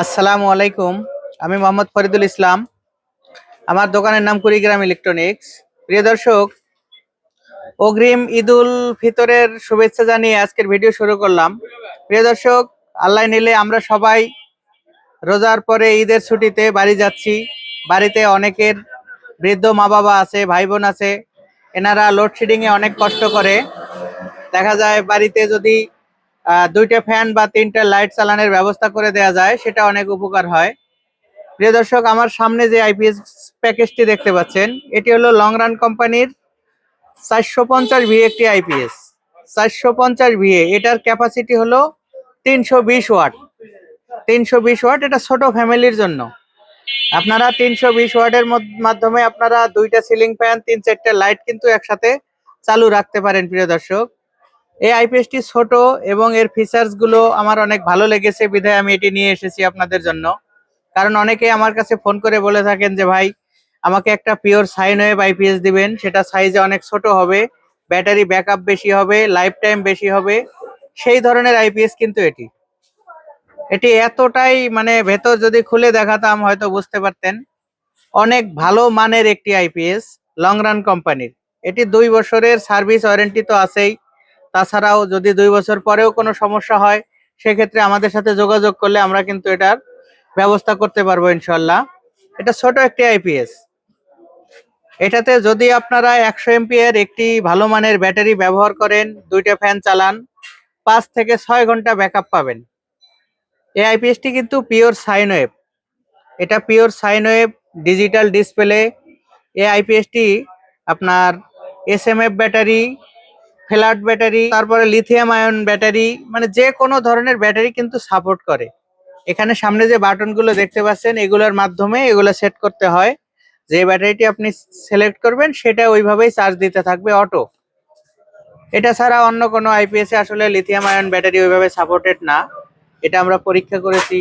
আসসালামু আলাইকুম। আমি মোহাম্মদ ফরিদুল ইসলাম। আমার দোকানের নাম কুড়িগ্রাম ইলেকট্রনিক্স। প্রিয় দর্শক, অগ্রিম ঈদুল ফিতরের শুভেচ্ছা জানিয়ে আজকের ভিডিও শুরু করলাম। প্রিয় দর্শক, আল্লাহ নিলে আমরা সবাই রোজার পরে ঈদের ছুটিতে বাড়ি যাচ্ছি। বাড়িতে অনেকের বৃদ্ধ মা বাবা আছে ভাই বোন আছে। এনারা লোডশেডিং এ অনেক কষ্ট করে। দেখা যায় বাড়িতে যদি দুইটা ফ্যান বা তিনটা লাইট চালানোর ব্যবস্থা করে দেয়া যায়, সেটা অনেক উপকার হয়। প্রিয় দর্শক, আমার সামনে যে আইপিএস প্যাকেজটি দেখতে পাচ্ছেন, এটি হলো লং রান কোম্পানির চারশো পঞ্চাশ ভি একটি আইপিএস চারশো পঞ্চাশ ভিএ এটার ক্যাপাসিটি হলো তিনশো বিশ ওয়াট। তিনশো বিশ ওয়াট এটা ছোট ফ্যামিলির জন্য। আপনারা তিনশো বিশ ওয়াটের মধ্য- মাধ্যমে আপনারা দুইটা সিলিং ফ্যান তিন চারটা লাইট কিন্তু একসাথে চালু রাখতে পারেন, প্রিয় দর্শক। এই আইপিএসটি ছোট এবং এর ফিচার্সগুলো আমার অনেক ভালো লেগেছে। বিধায় আমি এটি নিয়ে এসেছি আপনাদের জন্য। কারণ অনেকে আমার কাছে ফোন করে বলে থাকেন যে, ভাই, আমাকে একটা পিওর সাইন ওয়েভ আইপিএস দিবেন। সেটা সাইজে অনেক ছোট হবে ব্যাটারি ব্যাকআপ বেশি হবে লাইফ টাইম বেশি হবে। সেই ধরনের আইপিএস কিন্তু এটি। এটি এতটাই মানে ভেতর যদি খুলে দেখাতাম হয়তো বুঝতে পারতেন। অনেক ভালো মানের একটি আইপিএস লং রান কোম্পানির এটি দুই বছরের সার্ভিস ওয়ারেন্টি তো আছেই। তাছাড়াও যদি দুই বছর পরেও কোনো সমস্যা হয়, সেক্ষেত্রে আমাদের সাথে যোগাযোগ করলে আমরা কিন্তু এটার ব্যবস্থা করতে পারব ইনশাল্লাহ। এটা ছোট একটি আইপিএস এটাতে যদি আপনারা একশো এমপিএর একটি ভালো মানের ব্যাটারি ব্যবহার করেন, দুইটা ফ্যান চালান, পাঁচ থেকে ছয় ঘণ্টা ব্যাকআপ পাবেন। এই আইপিএসটি কিন্তু পিওর সাইন ওয়েভ এটা pure sine wave digital display. এই আইপিএসটি আপনার এস ব্যাটারি ফ্ল্যাট ব্যাটারি, তারপরে লিথিয়াম আয়ন ব্যাটারি মানে যে কোনো ধরনের ব্যাটারি কিন্তু সাপোর্ট করে। এখানে সামনে যে বাটনগুলো দেখতে পাচ্ছেন, এগুলোর মাধ্যমে এগুলো সেট করতে হয়। যে ব্যাটারিটি আপনি সিলেক্ট করবেন, সেটা ওইভাবেই চার্জ দিতে থাকবে অটো এটা ছাড়া অন্য কোনো আইপিএস এ আসলে লিথিয়াম আয়ন ব্যাটারি ওইভাবে সাপোর্টেড না। এটা আমরা পরীক্ষা করেছি।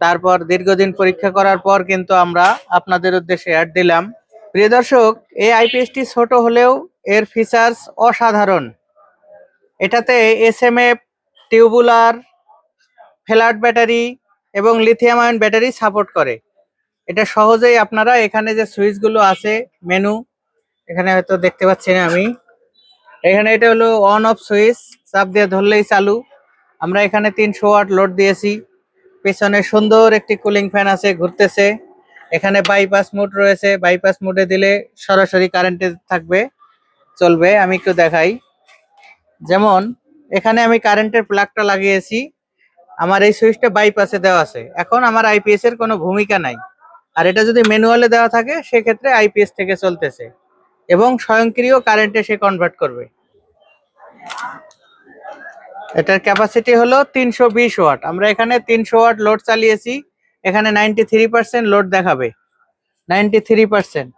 তারপর দীর্ঘদিন পরীক্ষা করার পর কিন্তু আমরা আপনাদের উদ্দেশ্যে অ্যাড দিলাম। প্রিয় দর্শক, এই আইপিএসটি ছোট হলেও এর ফিচার্স অসাধারণ। এটাতে S M F tubular flat battery এবং লিথিয়াম আয়ন ব্যাটারি সাপোর্ট করে। এটা সহজেই আপনারা এখানে যে সুইচগুলো আছে মেনু এখানে হয়তো দেখতে পাচ্ছি না আমি। এখানে এটা হলো অন অফ সুইচ চাপ দিয়ে ধরলেই চালু। আমরা এখানে তিনশো ওয়াট লোড দিয়েছি। পেছনে সুন্দর একটি কুলিং ফ্যান আছে, ঘুরতেছে। এখানে বাইপাস মোড রয়েছে। বাইপাস মোডে দিলে সরাসরি কারেন্টে থাকবে। চলবে, আমি একটু দেখাই। যেমন, এখানে আমি কারেন্টের প্লাগটা লাগিয়েছি। আমার এই সুইচটা বাইপাসে দেওয়া আছে। এখন আমার আইপিএস এর কোনো ভূমিকা নাই। আর এটা যদি ম্যানুয়ালে দেওয়া থাকে, সেক্ষেত্রে আইপিএস থেকে চলতেছে। এবং স্বয়ংক্রিয় কারেন্টে সে কনভার্ট করবে। এটার ক্যাপাসিটি হলো তিনশো বিশ ওয়াট। আমরা এখানে তিনশো ওয়াট লোড চালিয়েছি। এখানে নাইনটি থ্রি পার্সেন্ট লোড দেখাবে। নাইনটি থ্রি পার্সেন্ট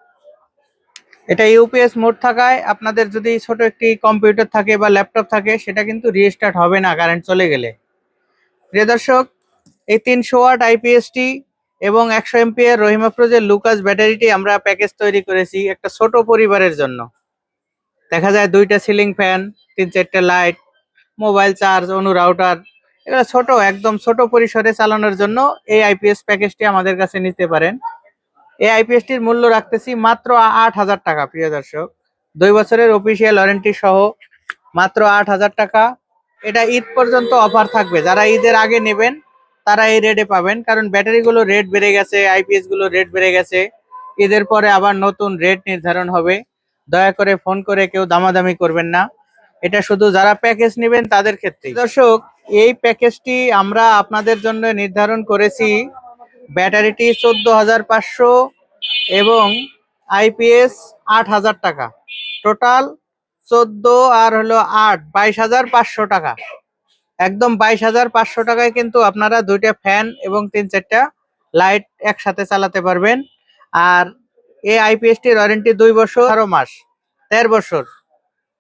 এটা ইউপিএস মোড থাকায় আপনাদের যদি ছোট একটি কম্পিউটার থাকে বা ল্যাপটপ থাকে, সেটা কিন্তু রিস্টার্ট হবে না কারেন্ট চলে গেলে। প্রিয় দর্শক, এই তিনশো ওয়াট আইপিএসটি এবং একশো এমপিএর রহিমা প্রোজের লুকাস ব্যাটারিটি আমরা প্যাকেজ তৈরি করেছি একটা ছোট পরিবারের জন্য। দেখা যায় দুইটা সিলিং ফ্যান তিন চারটে লাইট মোবাইল চার্জ অনু রাউটার এগুলো ছোট, একদম ছোট পরিসরে চালানোর জন্য এই আইপিএস প্যাকেজটি আমাদের কাছে নিতে পারেন। এই আইপিএসটির মূল্য রাখতেছি মাত্র আট হাজার টাকা, প্রিয় দর্শক। দুই বছরের অফিসিয়াল ওয়ারেন্টি সহ মাত্র আট হাজার টাকা। এটা ঈদ পর্যন্ত অফার থাকবে। যারা ঈদের আগে নেবেন, তারা এই রেটে পাবেন। কারণ ব্যাটারিগুলো রেট বেড়ে গেছে আইপিএসগুলো রেট বেড়ে গেছে। ঈদের পরে আবার নতুন রেট নির্ধারণ হবে। দয়া করে ফোন করে কেউ দামাদামি করবেন না। এটা শুধু যারা প্যাকেজ নেবেন, তাদের ক্ষেত্রে দর্শক, এই প্যাকেজটি আমরা আপনাদের জন্য নির্ধারণ করেছি ব্যাটারিটি চোদ্দ হাজার পাঁচশো এবং আইপিএস আট হাজার টাকা। টোটাল চোদ্দ আর হলো আট, বাইশ হাজার পাঁচশো টাকা। একদম বাইশ হাজার পাঁচশো টাকায় কিন্তু আপনারা দুইটা ফ্যান এবং তিন চারটা লাইট একসাথে চালাতে পারবেন। আর এই আইপিএসটির ওয়ারেন্টি দুই বছর আরও মাস দেড় বছর।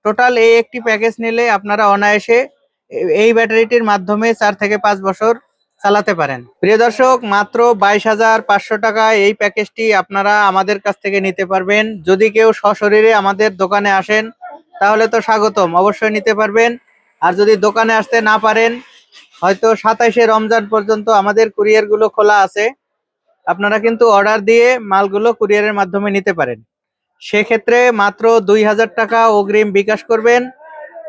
টোটাল এই একটি প্যাকেজ নিলে আপনারা অনায়াসে এই ব্যাটারিটির মাধ্যমে চার থেকে পাঁচ বছর চালাতে পারেন। প্রিয় দর্শক, মাত্র বাইশ হাজার পাঁচশো টাকায় এই প্যাকেজটি আপনারা আমাদের কাছ থেকে নিতে পারবেন। যদি কেউ সশরীরে আমাদের দোকানে আসেন, তাহলে তো স্বাগতম, অবশ্যই নিতে পারবেন। আর যদি দোকানে আসতে না পারেন, হয়তো সাতাইশে রমজান পর্যন্ত আমাদের কুরিয়ারগুলো খোলা আছে। আপনারা কিন্তু অর্ডার দিয়ে মালগুলো কুরিয়ারের মাধ্যমে নিতে পারেন। সেক্ষেত্রে মাত্র দুই হাজার টাকা অগ্রিম বিকাশ করবেন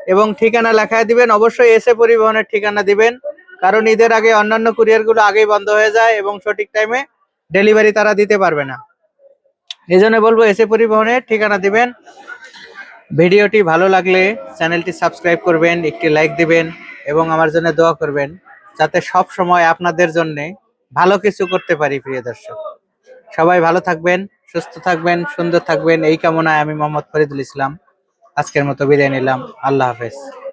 এবং ঠিকানা লেখায় দিবেন। অবশ্যই এসে পরিবহনের ঠিকানা দিবেন। কারণ ঈদের আগে অন্যান্য কুরিয়ারগুলো আগেই বন্ধ হয়ে যায় এবং সঠিক টাইমে ডেলিভারি তারা দিতে পারবে না। এই জন্য বলব, এসে পরিবহনের ঠিকানা দিবেন। ভিডিওটি ভালো লাগলে চ্যানেলটি সাবস্ক্রাইব করবেন, একটি লাইক দিবেন এবং আমার জন্য দোয়া করবেন, যাতে সব সময় আপনাদের জন্য ভালো কিছু করতে পারি, প্রিয় দর্শক। সবাই ভালো থাকবেন, সুস্থ থাকবেন, সুন্দর থাকবেন। এই কামনায় আমি মোহাম্মদ ফরিদুল ইসলাম। আজকের মতো বিদায় নিলাম। আল্লাহ হাফেজ।